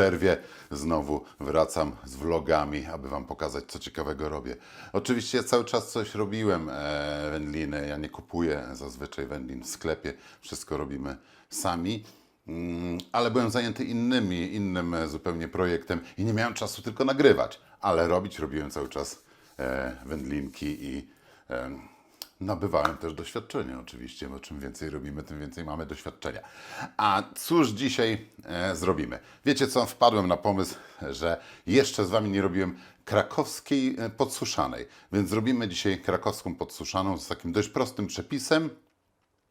przerwie znowu wracam z vlogami, aby Wam pokazać, co ciekawego robię. Oczywiście ja cały czas coś robiłem e, wędliny. Ja nie kupuję zazwyczaj wędlin w sklepie. Wszystko robimy sami. Mm, Ale byłem zajęty innymi, innym e, zupełnie projektem i nie miałem czasu tylko nagrywać. Ale robić robiłem cały czas e, wędlinki i e, Nabywałem też doświadczenia oczywiście, bo czym więcej robimy, tym więcej mamy doświadczenia. A cóż dzisiaj e, zrobimy? Wiecie co, wpadłem na pomysł, że jeszcze z Wami nie robiłem krakowskiej e, podsuszanej, więc zrobimy dzisiaj krakowską podsuszaną z takim dość prostym przepisem.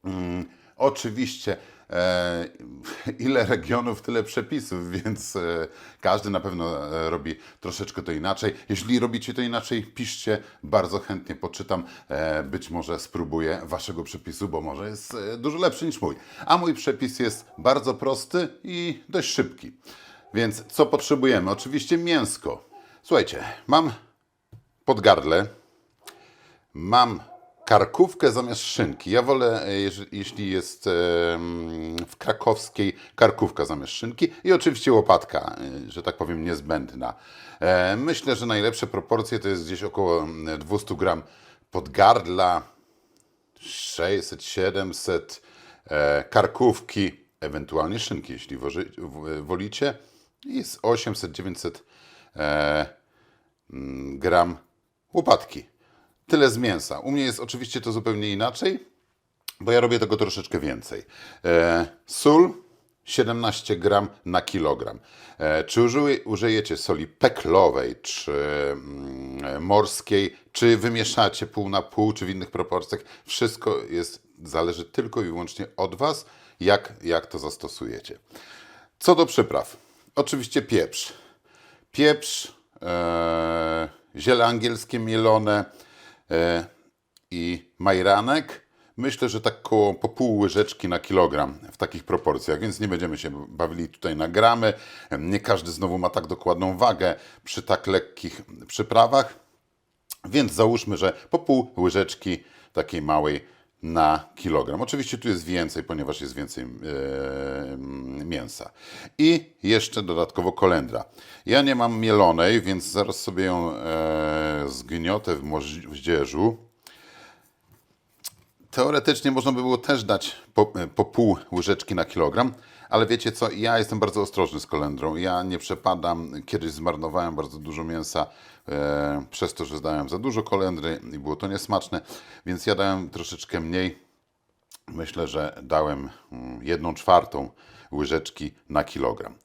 Mm, oczywiście ile regionów, tyle przepisów, więc e, każdy na pewno e, robi troszeczkę to inaczej. Jeśli robicie to inaczej, piszcie, bardzo chętnie poczytam. E, być może spróbuję waszego przepisu, bo może jest e, dużo lepszy niż mój. A mój przepis jest bardzo prosty i dość szybki. Więc co potrzebujemy? Oczywiście mięsko. Słuchajcie, mam podgardle, Mam karkówkę zamiast szynki. Ja wolę, e, jeśli jest em, w krakowskiej, karkówka zamiast szynki i oczywiście łopatka, e, że tak powiem, niezbędna. E, Myślę, że najlepsze proporcje to jest gdzieś około mm, 200 gram podgardla, 600, 700 e, karkówki, ewentualnie szynki, jeśli wolicie. I z 800, 900 e, mm, gram łopatki. Tyle z mięsa. U mnie jest oczywiście to zupełnie inaczej, bo ja robię tego troszeczkę więcej. E, sól 17 gram na kilogram. E, czy użyj, użyjecie soli peklowej, czy mm, morskiej, czy wymieszacie pół na pół, czy w innych proporcjach, wszystko jest, zależy tylko i wyłącznie od Was, jak, jak to zastosujecie. Co do przypraw. Oczywiście pieprz. Pieprz, e, ziele angielskie mielone e, i majranek. Myślę, że tak koło po pół łyżeczki na kilogram w takich proporcjach, więc nie będziemy się bawili tutaj na gramy. Nie każdy znowu ma tak dokładną wagę przy tak lekkich przyprawach. Więc załóżmy, że po pół łyżeczki takiej małej na kilogram. Oczywiście tu jest więcej, ponieważ jest więcej e, mięsa. I jeszcze dodatkowo kolendra. Ja nie mam mielonej, więc zaraz sobie ją e, zgniotę w moździerzu. Teoretycznie można by było też dać po, po pół łyżeczki na kilogram, ale wiecie co, ja jestem bardzo ostrożny z kolendrą. Ja nie przepadam. Kiedyś zmarnowałem bardzo dużo mięsa e, przez to, że dałem za dużo kolendry i było to niesmaczne, więc ja dałem troszeczkę mniej. Myślę, że dałem mm, jedną czwartą łyżeczki na kilogram.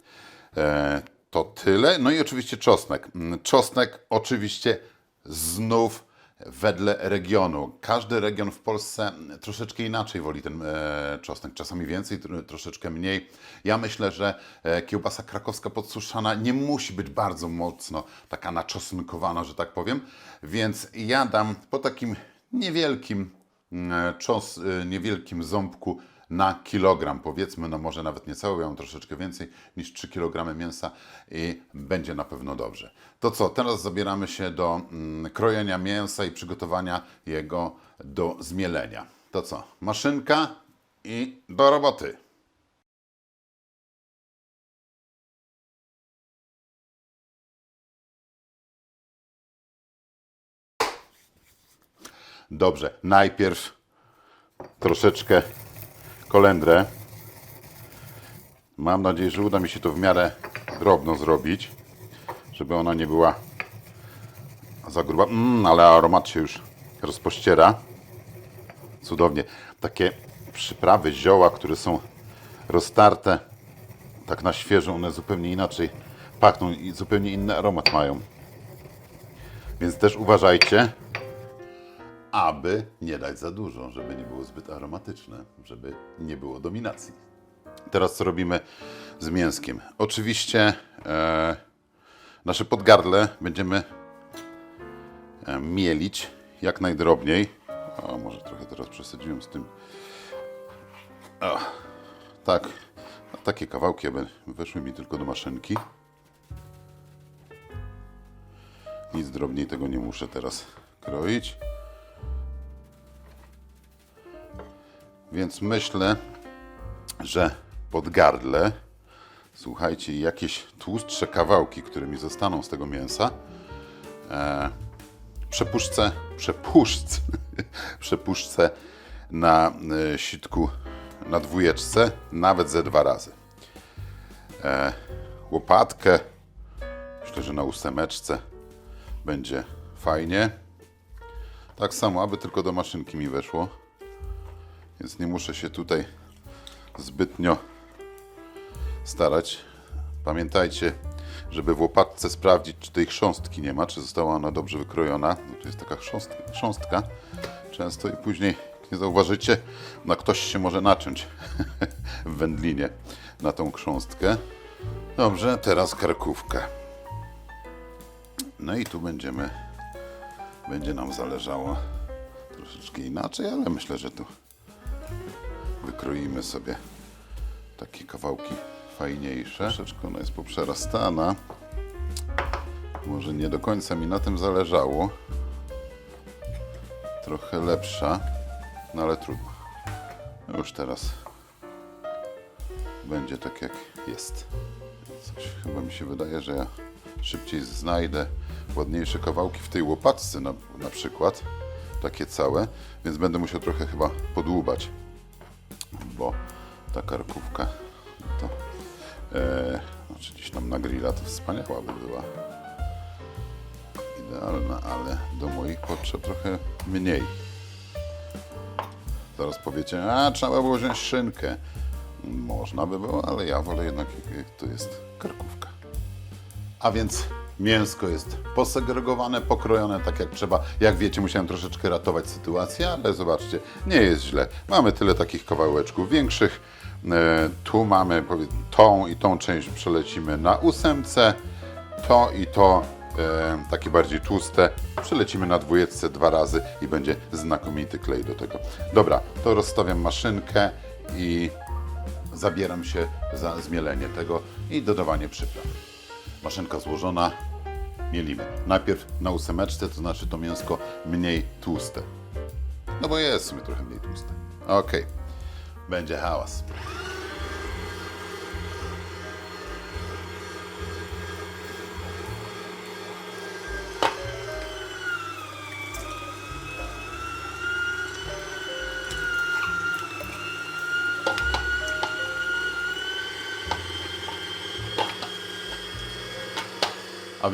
E, to tyle. No i oczywiście czosnek. Mm, Czosnek oczywiście znów wedle regionu. Każdy region w Polsce troszeczkę inaczej woli ten e, czosnek. Czasami więcej, tro- troszeczkę mniej. Ja myślę, że e, kiełbasa krakowska podsuszana nie musi być bardzo mocno taka naczosnkowana, że tak powiem. Więc ja dam po takim niewielkim mm, czos, e, niewielkim ząbku na kilogram, powiedzmy, no może nawet nie cały, ja mam troszeczkę więcej niż 3 kg mięsa i będzie na pewno dobrze. To co, teraz zabieramy się do mm, krojenia mięsa i przygotowania jego do zmielenia. To co, maszynka i do roboty. Dobrze, najpierw troszeczkę kolendrę. Mam nadzieję, że uda mi się to w miarę drobno zrobić, żeby ona nie była za gruba. Mm, ale aromat się już rozpościera. Cudownie. Takie przyprawy, zioła, które są roztarte tak na świeżo, one zupełnie inaczej pachną i zupełnie inny aromat mają. Więc też uważajcie, aby nie dać za dużo, żeby nie było zbyt aromatyczne, żeby nie było dominacji. Teraz co robimy z mięskiem? Oczywiście e, nasze podgardle będziemy e, mielić jak najdrobniej. O, może trochę teraz przesadziłem z tym. O, tak, takie kawałki aby weszły mi tylko do maszynki. Nic drobniej tego nie muszę teraz kroić. Więc myślę, że podgardle Słuchajcie, i jakieś tłustsze kawałki, które mi zostaną z tego mięsa, e, przepuszczę, przepuszczę, przepuszczę na e, sitku na dwójeczce, nawet ze dwa razy. E, łopatkę, myślę, że na ósemeczce będzie fajnie. Tak samo, aby tylko do maszynki mi weszło. Więc nie muszę się tutaj zbytnio starać. Pamiętajcie, żeby w łopatce sprawdzić, czy tej chrząstki nie ma, czy została ona dobrze wykrojona. No, tu jest taka chrząstka, chrząstka często i później, jak nie zauważycie, no ktoś się może naciąć w wędlinie na tą chrząstkę. Dobrze, teraz karkówkę. No i tu będziemy, będzie nam zależało troszeczkę inaczej, ale myślę, że tu wykroimy sobie takie kawałki fajniejsze. Troszeczkę ona jest poprzerastana. Może nie do końca mi na tym zależało. Trochę lepsza, no ale trudno. Już teraz będzie tak jak jest. Coś chyba mi się wydaje, że ja szybciej znajdę ładniejsze kawałki w tej łopatce na, na przykład. Takie całe, więc będę musiał trochę chyba podłubać bo ta karkówka to e, znaczy gdzieś tam na grilla to wspaniała by była. Idealna, ale do moich potrzeb trochę mniej. Zaraz powiecie, a trzeba było wziąć szynkę. Można by było, ale ja wolę jednak jak to jest karkówka. A więc mięsko jest posegregowane, pokrojone tak jak trzeba. Jak wiecie, musiałem troszeczkę ratować sytuację, ale zobaczcie, nie jest źle. Mamy tyle takich kawałeczków większych. E, Tu mamy tą i tą część przelecimy na ósemce, to i to e, takie bardziej tłuste przelecimy na dwójeczce dwa razy i będzie znakomity klej do tego. Dobra, to rozstawiam maszynkę i zabieram się za zmielenie tego i dodawanie przypraw. Maszynka złożona, mielimy. Najpierw na ósemeczce, to znaczy to mięsko mniej tłuste. No bo jest w sumie trochę mniej tłuste. Okej, będzie hałas.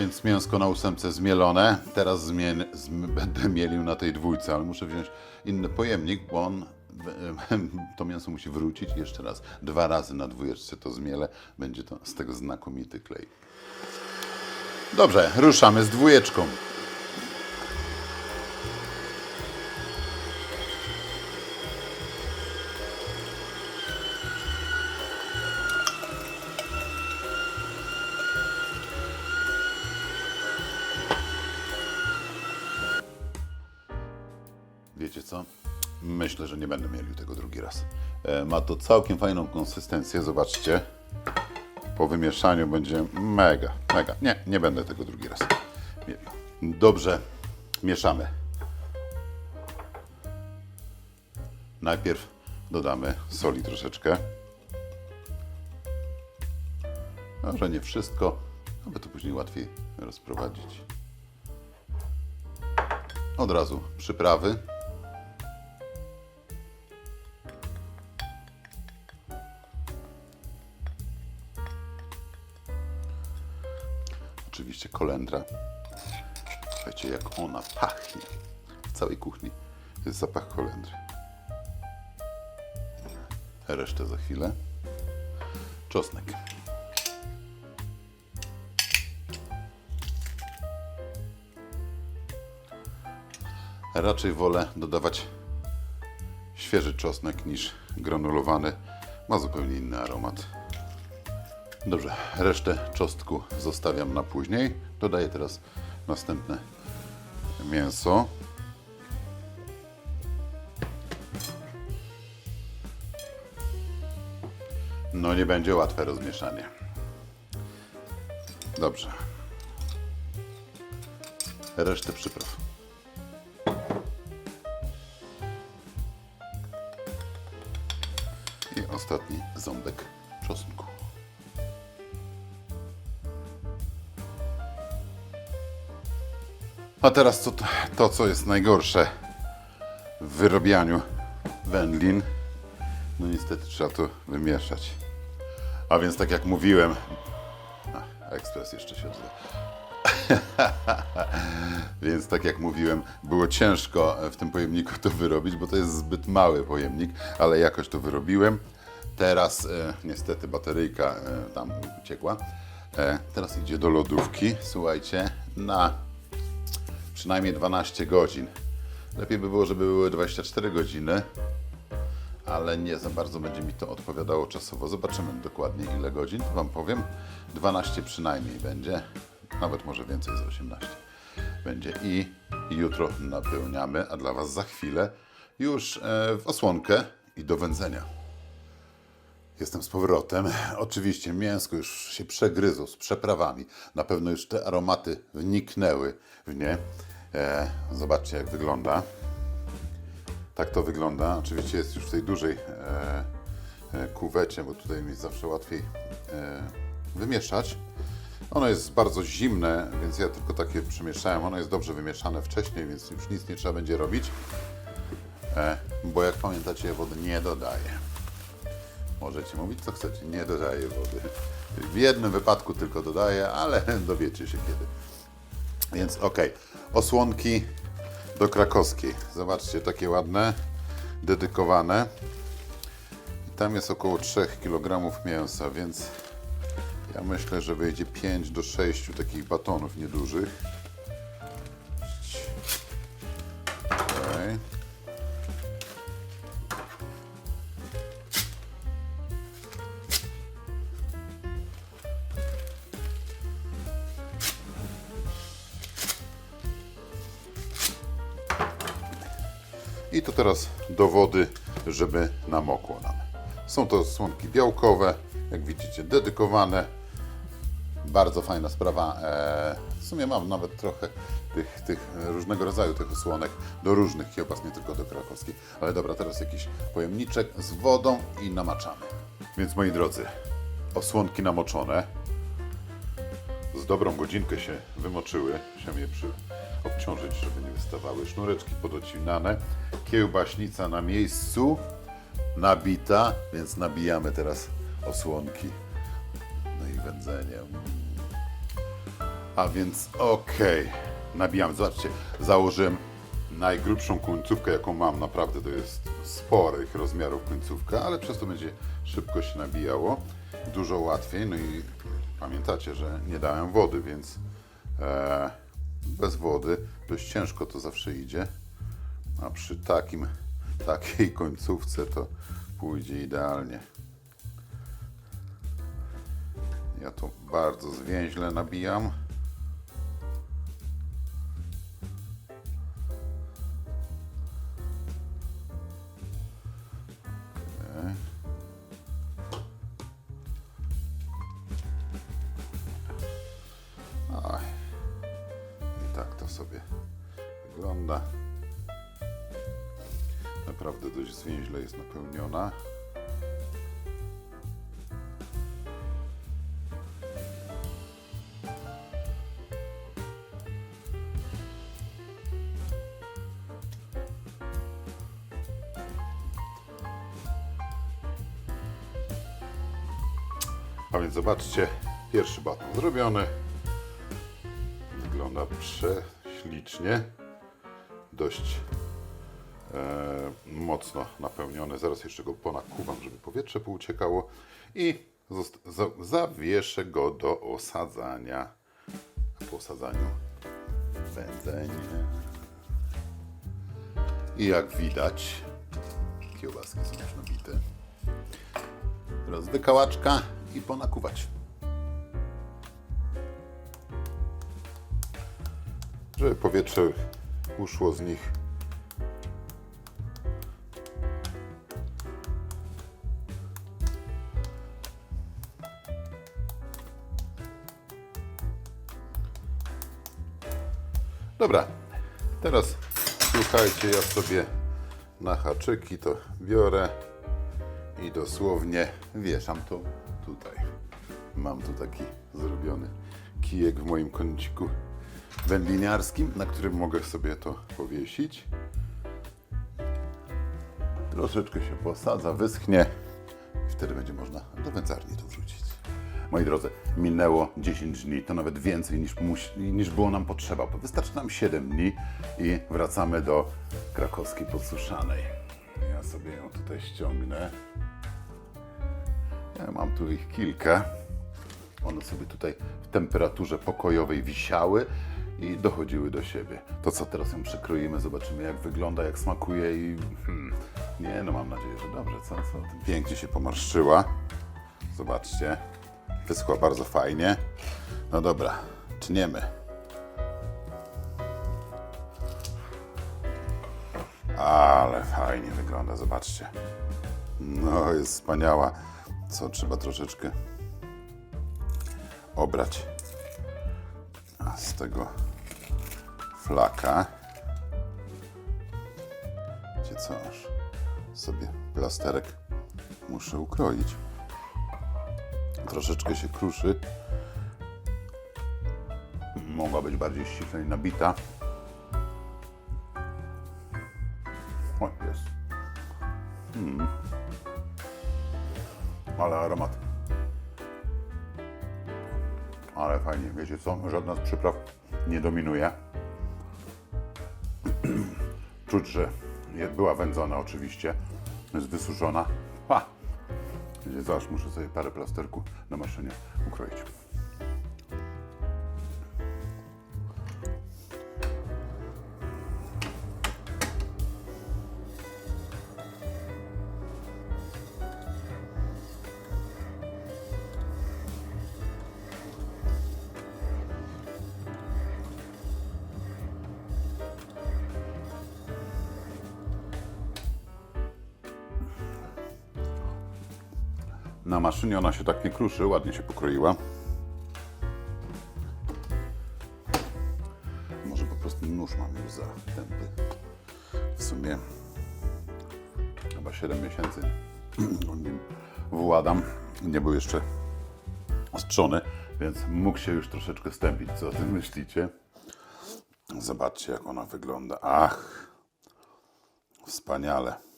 Więc mięsko na ósemce zmielone. Teraz zmiel, zm, będę mielił na tej dwójce, ale muszę wziąć inny pojemnik, bo on, to mięso musi wrócić jeszcze raz. Dwa razy na dwójeczce to zmielę. Będzie to z tego znakomity klej. Dobrze, ruszamy z dwójeczką. Tego drugi raz. E, Ma to całkiem fajną konsystencję, zobaczcie. Po wymieszaniu będzie mega, mega. Nie, nie będę tego drugi raz. Dobrze, mieszamy. Najpierw dodamy soli troszeczkę. Może nie wszystko, aby to później łatwiej rozprowadzić. Od razu przyprawy. Kolendra. Słuchajcie, jak ona pachnie. W całej kuchni jest zapach kolendry. Resztę za chwilę. Czosnek. Raczej wolę dodawać świeży czosnek niż granulowany. Ma zupełnie inny aromat. Dobrze, resztę czosnku zostawiam na później. Dodaję teraz następne mięso. No nie będzie łatwe rozmieszanie. Dobrze. Resztę przypraw. I ostatni ząbek A teraz to, to, co jest najgorsze w wyrobianiu wędlin. No niestety trzeba to wymieszać. A więc tak jak mówiłem... A, ekspres jeszcze się odzywa. Więc tak jak mówiłem, było ciężko w tym pojemniku to wyrobić, bo to jest zbyt mały pojemnik, ale jakoś to wyrobiłem. Teraz e, niestety bateryjka e, tam uciekła. E, teraz idzie do lodówki, słuchajcie, na przynajmniej 12 godzin. Lepiej by było, żeby były 24 godziny, ale nie za bardzo będzie mi to odpowiadało czasowo. Zobaczymy dokładnie ile godzin, Wam powiem. 12 przynajmniej będzie, nawet może więcej z 18 będzie. I jutro napełniamy, a dla Was za chwilę już e, w osłonkę i do wędzenia. Jestem z powrotem. Oczywiście mięsko już się przegryzło z przeprawami. Na pewno już te aromaty wniknęły w nie. E, zobaczcie jak wygląda. Tak to wygląda. Oczywiście jest już w tej dużej e, e, kuwecie, bo tutaj mi zawsze łatwiej e, wymieszać. Ono jest bardzo zimne, więc ja tylko takie przemieszałem. Ono jest dobrze wymieszane wcześniej, więc już nic nie trzeba będzie robić. E, bo jak pamiętacie, wody nie dodaję. Możecie mówić co chcecie, nie dodaję wody. W jednym wypadku tylko dodaję, ale dowiecie się kiedy. Więc ok, osłonki do krakowskiej. Zobaczcie, takie ładne, dedykowane. Tam jest około 3 kg mięsa, więc ja myślę, że wyjdzie 5 do 6 takich batonów niedużych. Teraz do wody, żeby namokło nam. Są to słonki białkowe, jak widzicie, dedykowane. Bardzo fajna sprawa. E, W sumie mam nawet trochę tych, tych różnego rodzaju tych osłonek do różnych kiełbas, nie tylko do krakowskiej. Ale dobra, teraz jakiś pojemniczek z wodą i namaczamy. Więc moi drodzy, osłonki namoczone. Dobrą godzinkę się wymoczyły. Musiałem je przy... obciążyć, żeby nie wystawały. Sznureczki podocinane. Kiełbaśnica na miejscu. Nabita, więc nabijamy teraz osłonki. No i wędzenie. A więc okej, nabijamy. Zobaczcie, założyłem najgrubszą końcówkę, jaką mam. Naprawdę to jest sporych rozmiarów końcówka, ale przez to będzie szybko się nabijało. Dużo łatwiej. No i pamiętacie, że nie dałem wody, więc e, bez wody dość ciężko to zawsze idzie. A przy takim, takiej końcówce to pójdzie idealnie. Ja to bardzo zwięźle nabijam. Sobie wygląda. Naprawdę dość zwięźle jest napełniona. A więc zobaczcie, pierwszy baton zrobiony. Wygląda prześlicznie. Dość e, mocno napełniony. Zaraz jeszcze go ponakuwam, żeby powietrze pouciekało. I zawieszę go do osadzania. Po osadzaniu wędzenie. I jak widać, kiełbaski są już nabite. Teraz wykałaczka i ponakuwać. Żeby powietrze uszło z nich. Dobra, teraz słuchajcie, ja sobie na haczyki to biorę i dosłownie wieszam to tutaj. Mam tu taki zrobiony kijek w moim kąciku wędliniarskim, na którym mogę sobie to powiesić. Troszeczkę się posadza, wyschnie i wtedy będzie można do wędzarni to wrzucić. Moi drodzy, minęło 10 dni, to nawet więcej niż, niż było nam potrzeba. Wystarczy nam 7 dni i wracamy do krakowskiej podsuszanej. Ja sobie ją tutaj ściągnę. Ja mam tu ich kilka. One sobie tutaj w temperaturze pokojowej wisiały i dochodziły do siebie. To co teraz ją przykroimy, zobaczymy jak wygląda, jak smakuje i hmm, nie no mam nadzieję, że dobrze, co, co? Pięknie się pomarszczyła. Zobaczcie. Wyschła bardzo fajnie. No dobra, tniemy. Ale fajnie wygląda, zobaczcie. No, jest wspaniała. Co trzeba troszeczkę obrać z tego flaka. Gdzie co aż sobie plasterek muszę ukroić. Troszeczkę się kruszy. Mogła być bardziej ściślej nabita. O, jest. Mm. Ale aromat. Ale fajnie, wiecie co? Żadna z przypraw nie dominuje. Czuć, że była wędzona oczywiście. Jest wysuszona. Ha! Zaraz muszę sobie parę plasterków na maszynie ukroić. Na maszynie ona się tak nie kruszy, ładnie się pokroiła. Może po prostu nóż mam już za tępy. W sumie chyba 7 miesięcy nim władam. Nie był jeszcze ostrzony, więc mógł się już troszeczkę stępić. Co o tym myślicie? Zobaczcie, jak ona wygląda. Ach, wspaniale.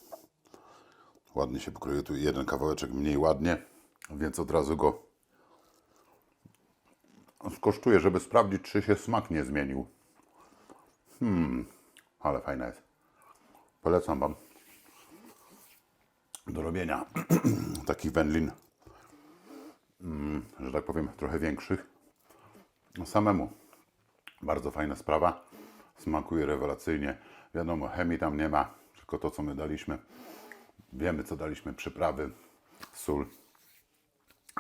Ładnie się pokroił. Tu jeden kawałeczek mniej ładnie, więc od razu go skosztuję, żeby sprawdzić, czy się smak nie zmienił. Hmm, ale fajna jest. Polecam Wam do robienia takich wędlin, mm, że tak powiem, trochę większych. Samemu bardzo fajna sprawa. Smakuje rewelacyjnie. Wiadomo, chemii tam nie ma, tylko to, co my daliśmy. Wiemy, co daliśmy, przyprawy, sól.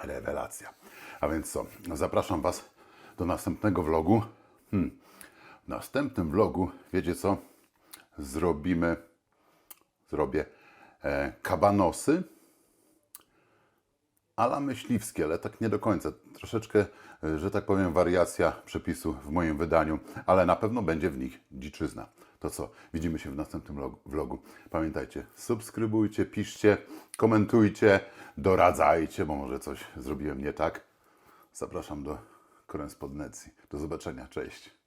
Rewelacja. A więc co, zapraszam Was do następnego vlogu. Hmm. W następnym vlogu, wiecie co, zrobimy, zrobię e, kabanosy ala myśliwskie, ale tak nie do końca. Troszeczkę, e, że tak powiem, wariacja przepisu w moim wydaniu, ale na pewno będzie w nich dziczyzna. To co, widzimy się w następnym log- vlogu. Pamiętajcie, subskrybujcie, piszcie, komentujcie, doradzajcie, bo może coś zrobiłem nie tak. Zapraszam do korespondencji. Do zobaczenia, cześć.